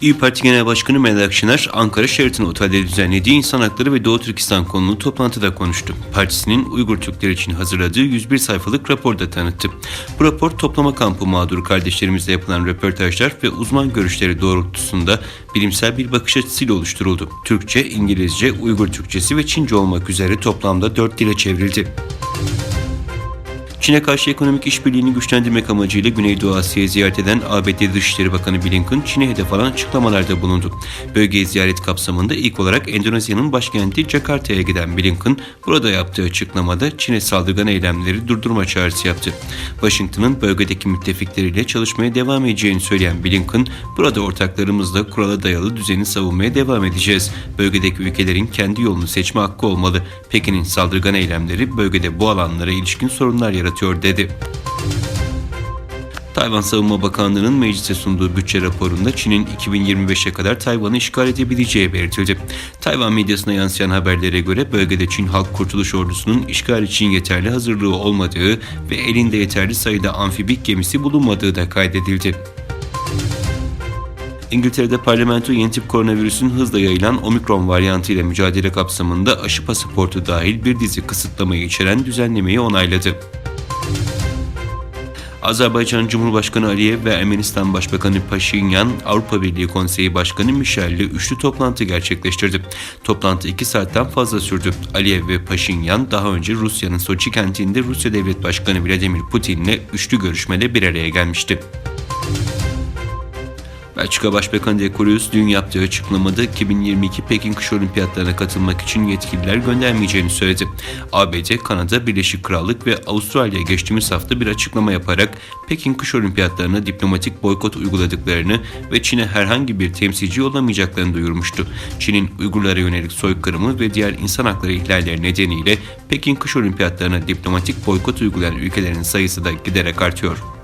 İYİ Parti Genel Başkanı Meral Akşener, Ankara Sheraton Otel'de düzenlediği insan hakları ve Doğu Türkistan konulu toplantıda konuştu. Partisinin Uygur Türkleri için hazırladığı 101 sayfalık raporda tanıttı. Bu rapor toplama kampı mağduru kardeşlerimizle yapılan röportajlar ve uzman görüşleri doğrultusunda bilimsel bir bakış açısıyla oluşturuldu. Türkçe, İngilizce, Uygur Türkçesi ve Çince olmak üzere toplamda 4 dile çevrildi. Çin'e karşı ekonomik işbirliğini güçlendirmek amacıyla Güneydoğu Asya'yı ziyaret eden ABD Dışişleri Bakanı Blinken, Çin'e hedef alan açıklamalarda bulundu. Bölgeyi ziyaret kapsamında ilk olarak Endonezya'nın başkenti Jakarta'ya giden Blinken, burada yaptığı açıklamada Çin'e saldırgan eylemleri durdurma çağrısı yaptı. Washington'ın bölgedeki müttefikleriyle çalışmaya devam edeceğini söyleyen Blinken, burada ortaklarımızla kurala dayalı düzeni savunmaya devam edeceğiz. Bölgedeki ülkelerin kendi yolunu seçme hakkı olmalı. Pekin'in saldırgan eylemleri bölgede bu alanlara ilişkin sorunlar yaratıyor dedi. Tayvan Savunma Bakanlığı'nın meclise sunduğu bütçe raporunda Çin'in 2025'e kadar Tayvan'ı işgal edebileceği belirtildi. Tayvan medyasına yansıyan haberlere göre bölgede Çin Halk Kurtuluş Ordusu'nun işgal için yeterli hazırlığı olmadığı ve elinde yeterli sayıda amfibik gemisi bulunmadığı da kaydedildi. İngiltere'de parlamento yeni tip koronavirüsün hızla yayılan omikron varyantı ile mücadele kapsamında aşı pasaportu dahil bir dizi kısıtlamayı içeren düzenlemeyi onayladı. Azerbaycan Cumhurbaşkanı Aliyev ve Ermenistan Başbakanı Paşinyan, Avrupa Birliği Konseyi Başkanı Michel'le üçlü toplantı gerçekleştirdi. Toplantı 2 saatten fazla sürdü. Aliyev ve Paşinyan daha önce Rusya'nın Soçi kentinde Rusya Devlet Başkanı Vladimir Putin'le üçlü görüşmede bir araya gelmişti. Belçika Başbakanı Dekurius dün yaptığı açıklamada 2022 Pekin Kış Olimpiyatlarına katılmak için yetkililer göndermeyeceğini söyledi. ABD, Kanada, Birleşik Krallık ve Avustralya geçtiğimiz hafta bir açıklama yaparak Pekin Kış Olimpiyatlarına diplomatik boykot uyguladıklarını ve Çin'e herhangi bir temsilci yollamayacaklarını duyurmuştu. Çin'in Uygurlara yönelik soykırımı ve diğer insan hakları ihlalleri nedeniyle Pekin Kış Olimpiyatlarına diplomatik boykot uygulayan ülkelerin sayısı da giderek artıyor.